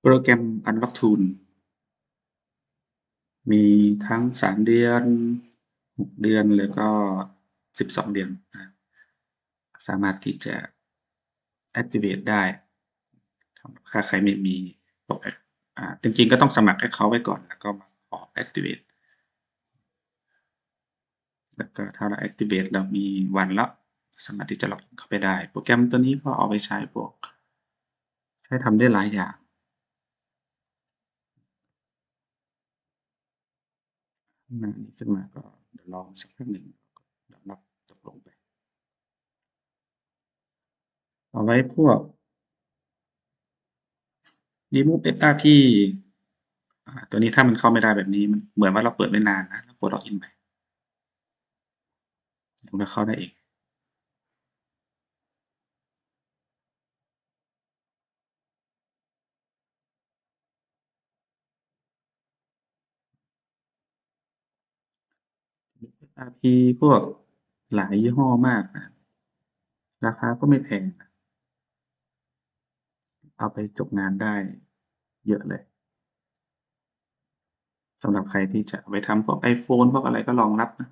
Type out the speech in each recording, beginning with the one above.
โปรแกรม Unlock Tool มีทั้ง 3 เดือน 6 เดือน แล้วก็ 12 เดือนนะสามารถที่จะ activate ได้ ถ้าใครไม่มีพวกอ่าจริงๆ ก็ต้องสมัคร account ไว้ก่อน แล้วก็มาขอ activate แล้วก็ถ้าเรา activate เรามีวันล้วสามารถที่จะล็อกเข้าไปได้ โปรแกรมตัวนี้ก็เอาไว้ใช้พวก ใช้ทำได้หลายอย่าง หน้านี้ขึ้นมาก็เดี๋ยวลอสักครั้งหนึ่งเดี๋ยวนับตกลงไป เอาไว้พวก remove FRP อ่าตัวนี้ถ้ามันเข้าไม่ได้แบบนี้มันเหมือนว่าเราเปิดไม่นานนะแล้วกดล็อกอินไปมันก็เข้าได้เอง RP พวกหลายยี่ห้อมากนะราคาก็ไม่แพงนะเอาไปจบงานได้เยอะเลยสำหรับใครที่จะไปทำพวก iPhone พวกอะไรก็รองรับนะ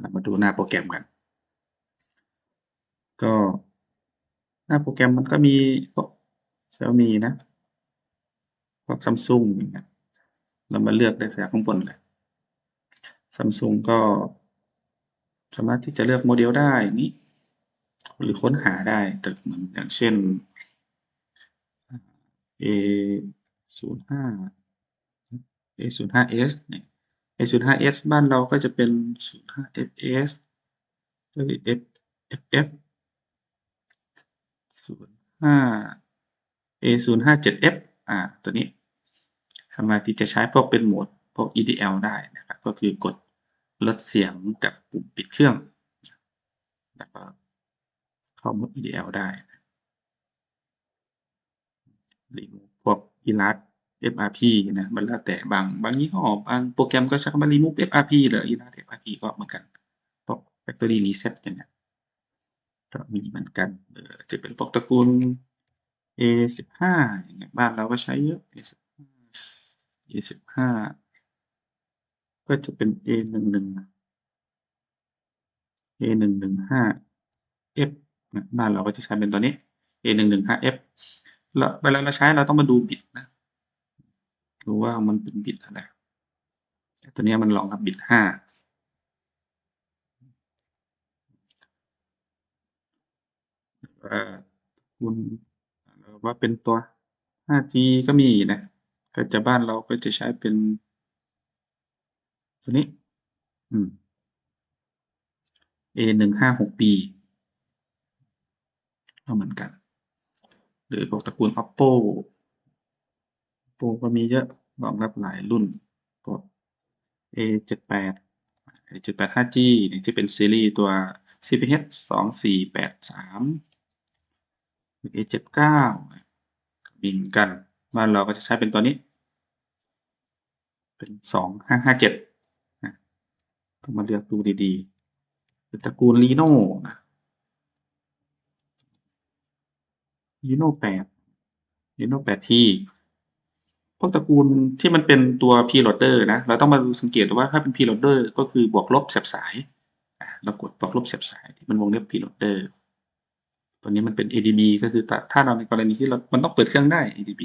เรามาดูหน้าโปรแกรมกัน ก็หน้าโปรแกรมมันก็มีพวก Xiaomi นะ พวก Samsung อย่างเงี้ย เรามาเลือกได้จากข้างบนเลย Samsung ก็ สามารถที่จะเลือกโมเดลได้งี้หรือค้นหาได้แต่เหมือนอย่างเช่น A05 A05s เนี่ย A05s บ้านเราก็จะเป็น 05fs เอ๊ย F FF 05 A057f อ่า ตัวนี้ สามารถที่จะใช้พวกเป็นโหมดพวก EDL ได้นะครับ ก็คือกดลดเสียงกับปุ่มปิดเครื่องแล้วก็เข้าโหมด EDL ได้ remove พวก Erase FRP นะมันแล้วแต่บางบางยี่ห้อบางโปรแกรมก็ใช้คำว่า remove FRP หรือ Erase FRP ก็เหมือนกันพวก factory reset อย่างเงี้ยก็มีเหมือนกันจะเป็นพวกตระกูล A15 อย่างเงี้ยบ้านเราก็ใช้เยอะ A15 A15 ก็จะเป็น A11 A115f นะบ้านเราก็จะใช้เป็นตัวนี้ A115f แล้วเวลาเราใช้เราต้องมาดูบิตนะดูว่ามันเป็นบิตอะไรตัวนี้มันรองรับบิต5เอ่อคุณว่าเป็นตัว 5G ก็มีนะ แต่จะบ้านเราก็จะใช้เป็น ตัวนี้ อืม A156b ก็เหมือนกัน หรือพวกตระกูล Oppo Oppo ก็มีเยอะรองรับหลายรุ่นพวก A78 A78 5G นี่จะเป็นซีรีส์ตัว CPH2483 A79 มีเหมือนกันบ้านเราก็จะใช้เป็นตัวนี้ เป็น2557นะต้องมาเลือกดูดีๆเป็นตระกูล Reno นะ Reno 8 Reno 8T พวกตระกูลที่มันเป็นตัว preloader นะ เราต้องมาดูสังเกตว่าถ้าเป็น preloader ก็คือบวกลบเสียบสาย เรากดบวกลบเสียบสายที่มันวงเล็บ preloader ตัวนี้มันเป็น ADB ก็คือถ้าเราในกรณีที่เรา มันต้องเปิดเครื่องได้ ADB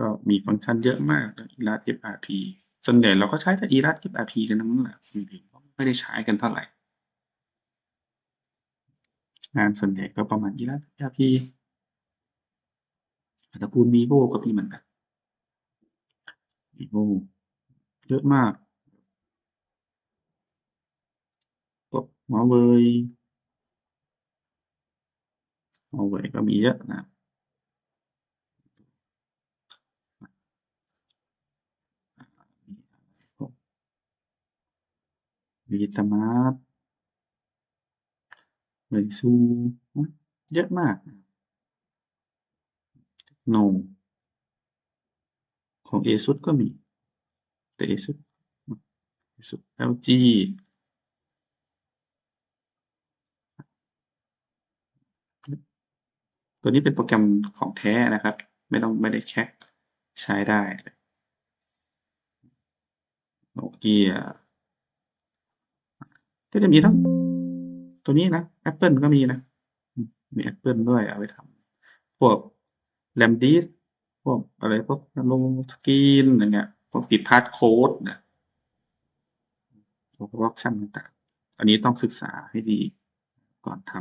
ก็มีฟังก์ชันเยอะมากนะ Erase FRP ส่วนใหญ่เราก็ใช้แต่ Erase FRP กันทั้งนั้นแหละอื่นๆไม่ได้ใช้กันเท่าไหร่ งานส่วนใหญ่ก็ประมาณ Erase FRP ตระกูล Vivo ก็มีเหมือนกัน Vivo เยอะมากพวก Huawei Huawei ก็มีเยอะนะครับ พวก V-Smart Meizu อุ๊ยเยอะมาก Tecno ของ ASUS ก็มี แต่ ASUS อืม ASUS LG ตัวนี้เป็นโปรแกรมของแท้นะครับ ไม่ต้องไม่ได้แค็กใช้ได้โนเกีย ก็จะมีทั้งตัวนี้นะ Apple ก็มีนะ มี Apple ด้วยเอาไปทำพวก Lamdis พวกอะไรพวกลงสกรีนอย่างเงี้ยพวกติดพาสโค้ดนะพวกวอร์กชั่นต่างๆ อันนี้ต้องศึกษาให้ดีก่อนท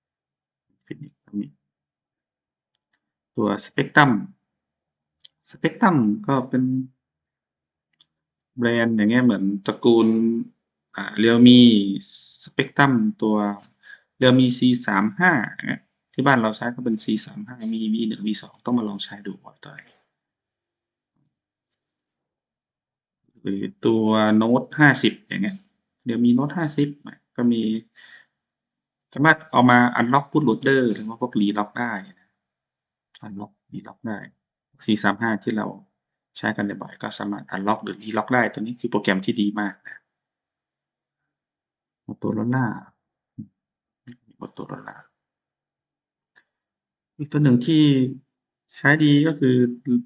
ำฟินิกก็มีตัว Spectrum Spectrum ก็เป็นแบรนด์อย่างเงี้ยเหมือนตระกูล อ่า Realme Spectrum ตัว Realme C35 อย่างเงี้ยที่บ้านเราใช้ก็เป็น C35 มี V1 V2 ต้องมาลองใช้ดูว่าตัวไหนหรือตัว Note 50อย่างเงี้ย Realme Note 50อะก็มี สามารถเอามา unlock bootloader หรือว่าพวก relock ได้นะ unlock relock ได้ C35 ที่เราใช้กันบ่อยก็สามารถ unlock หรือ relock ได้ ตัวนี้คือโปรแกรมที่ดีมากนะ Motorola อืม Motorola อีกตัวหนึ่งที่ใช้ดีก็คือ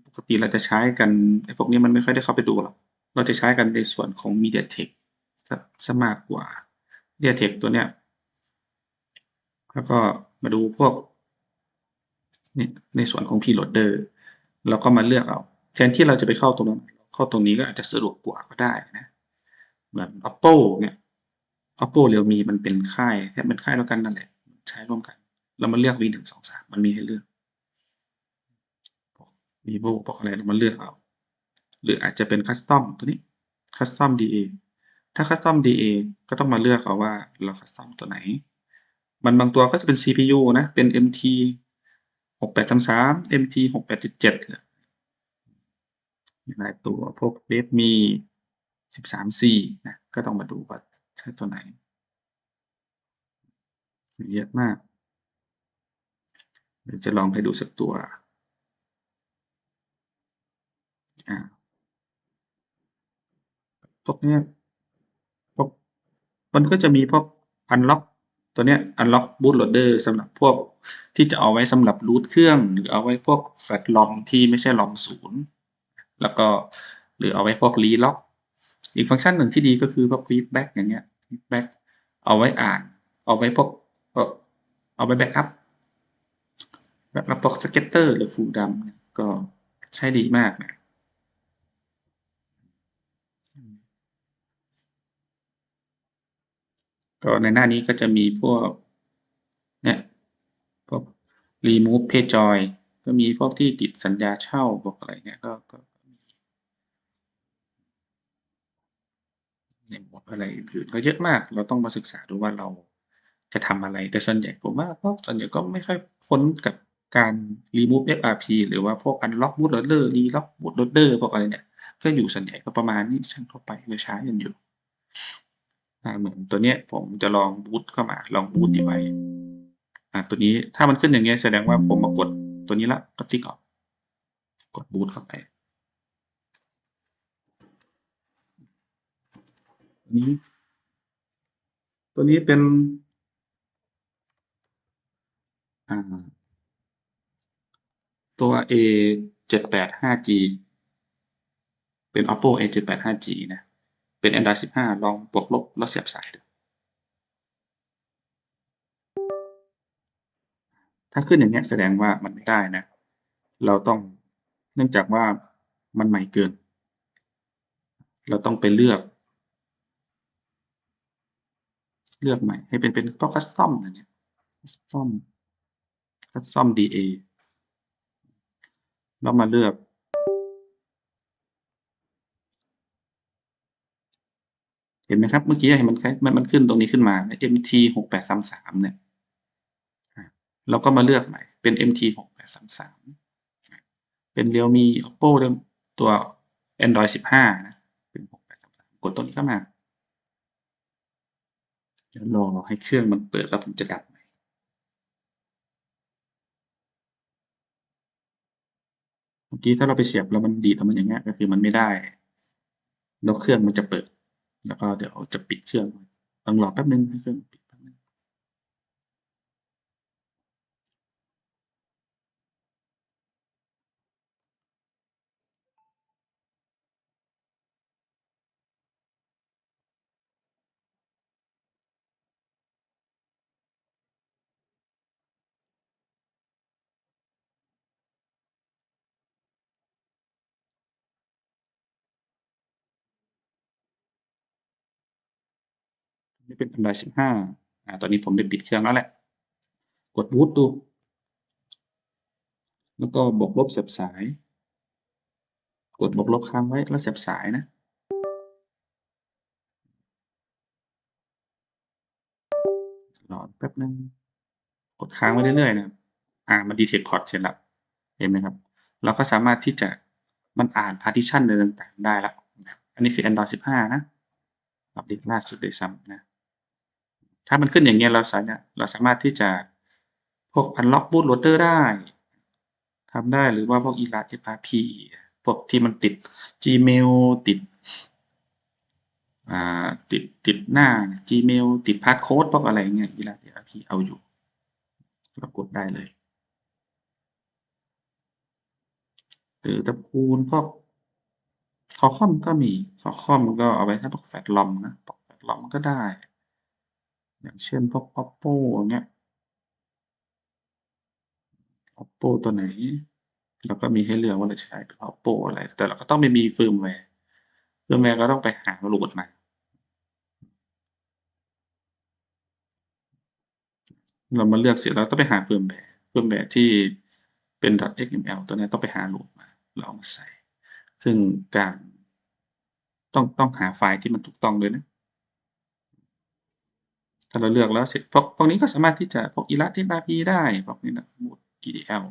ปกติเราจะใช้กันไอ้พวกนี้มันไม่ค่อยได้เข้าไปดูหรอก เราจะใช้กันในส่วนของ MediaTek เสียเสียมากกว่า MediaTek ตัวเนี้ย แล้วก็มาดูพวกนี่ในส่วนของ Preloader เราก็มาเลือกเอา แทนที่เราจะไปเข้าตรงนั้น เข้าตรงนี้ก็อาจจะสะดวกกว่าก็ได้นะ เหมือน Oppo เนี่ย Oppo Realme มันเป็นค่ายแทบเป็นค่ายเดียวกันนั่นแหละ ใช้ร่วมกัน เรามาเลือก V1 2 3มันมีให้เลือกพวก Vivo พวกอะไรเรามาเลือกเอา หรืออาจจะเป็น Custom ตัวนี้ Custom DA ถ้า Custom DA ก็ต้องมาเลือกเอาว่าเรา Custom ตัวไหน มันบางตัวก็จะเป็น CPU นะ เป็น MT 6833 MT 6877เลยมีหลายตัวพวก Redmi 13C นะ ก็ต้องมาดูว่า ช้ตัวไหนมีเยอะมาก เดี๋ยวจะลองให้ดูสักตัวอาพวกนี้พวกมันก็จะมีพวก Unlock ตัวเนี้ย Unlock bootloader สำหรับพวกที่จะเอาไว้สำหรับ root เครื่อง หรือเอาไว้พวก Flash ROM ที่ไม่ใช่ ROM 0แล้วก็หรือเอาไว้พวก relock อีกฟังก์ชันหนึ่งที่ดีก็คือพวก readback อย่างเงี้ย readback เอาไว้อ่าน เอาไว้พกเอาไว้แบ็กอัปแบ็กอัปพวก Scatter หรือ Full dump เนี่ยก็ใช้ดีมากนะก็ในหน้านี้ก็จะมีพวกเนี่ยพวก remove PayJoy ก็มีพวกที่ติดสัญญาเช่าพวกอะไรเงี้ยก็ก็มี เนี่ยอะไรอื่นก็เยอะมาก เราต้องมาศึกษาดูว่าเราจะทำอะไร แต่ส่วนใหญ่ผมว่าก็ส่วนใหญ่ก็ไม่ค่อยพ้นกับการ remove FRP หรือว่าพวก unlock bootloader relock bootloader พวกอะไรเนี่ย ก็อยู่ส่วนใหญ่ก็ประมาณนี้ช่างทั่วไปก็ใช้กันอยู่อ่าเหมือนตัวเนี้ยผมจะลองบูตเข้ามา ลองบูต device อ่าตัวนี้ถ้ามันขึ้นอย่างเงี้ยแสดงว่าผมมากดตัวนี้ล้วก็ติ๊กออก กดบูตเข้าไป นนี้ ตัวนี้เป็น อ่า ตัว A785G เป็น Oppo A785G นะ เป็น Android 15 ลองบวกลบแล้วเสียบสายดูถ้าขึ้นอย่างเงี้แสดงว่ามันไม่ได้นะ เราต้องเนื่องจากว่ามันใหม่เกิน เราต้องไปเลือก เลือกใหม่ ให้เป็นเป็นพวก Custom อย่างเงี้ย Custom Custom DA แล้วมาเลือก เห็นไหมครับ เมื่อกี้เห็นมันมันมันขึ้นตรงนี้ขึ้นมา MT 6833เนี่ยเราก็มาเลือกใหม่ เป็น MT 6833อามสามเป็น Realme Oppo ตัว Android 15 นะ เป็น 6833 กดตรงนี้เข้ามา ดี๋ยวรอให้เครื่องมันเปิดแล้วผมจะดับใหม่เมื่อกี้ถ้าเราไปเสียบแล้วมันดีดออกมาอย่างเงี้ยก็คือมันไม่ได้ แล้วเครื่องมันจะเปิด แล้วก็เดี๋ยวจะปิดเครื่อง ต้องรอแป๊บหนึ่งให้เครื่องปิด นี่เป็น Android 15อ่าตอนนี้ผมได้ปิดเครื่องแล้วแหละ กดบูตดู แล้วก็บวกลบเสียบสาย กดบวกลบค้างไว้แล้วเสียบสายนะรอแป๊บหนึ่งกดค้างไว้เรื่อยๆนะอ่ามัน detect port เสร็จแล้วเห็นไหมครับ เราก็สามารถที่จะมันอ่าน partition อะไรต่างๆ ได้แล้วนะอันนี้คือ Android 15 นะอัปเดตล่าสุดด้วยซ้ำนะ ถ้ามันขึ้นอย่างเงี้ยเราสามารถเราสามารถที่จะพวก unlock bootloader ได้ทำได้หรือว่าพวก Erase FRP พวกที่มันติด Gmail ติดอ่าติดติดหน้า Gmail ติด passcode พวกอะไรเงี้ย Erase FRP เอาอยู่เรากดได้เลยหรือตระกูลพวก Qualcomm ก็มี Qualcomm ก็เอาไว้ถ้าพวก Flash ROM นะพวก Flash ROM ก็ได้ อย่างเช่นพวก Oppo อย่างเงี้ย Oppo ตัวไหนเราก็มีให้เลือกว่าเราจะใช้เป็น Oppo อะไร แต่เราก็ต้องไม่มี firmware firmware ก็ต้องไปหาโหลดมา เรามาเลือกเสร็จแล้วต้องไปหา firmware firmware ที่เป็น .xml ตัวนี้ต้องไปหาโหลดมาแล้วเอามาใส่ ซึ่งการต้องต้องหาไฟล์ที่มันถูกต้องด้วยนะ ถ้าเราเลือกแล้วเสร็จพวกพวกนี้ก็สามารถที่จะพวก Erase FRP ได้พวกนี้นะ boot EDL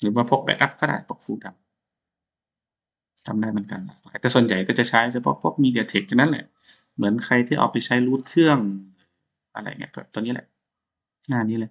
หรือว่าพวกแบ็กอัพก็ได้พวก full dump ทำได้เหมือนกัน แต่ส่วนใหญ่ก็จะใช้เฉพาะพวก MediaTek ทั้งนั้นแหละ เหมือนใครที่เอาไปใช้รูทเครื่อง อะไรเงี้ยก็ตัวนี้แหละ หน้านี้เลย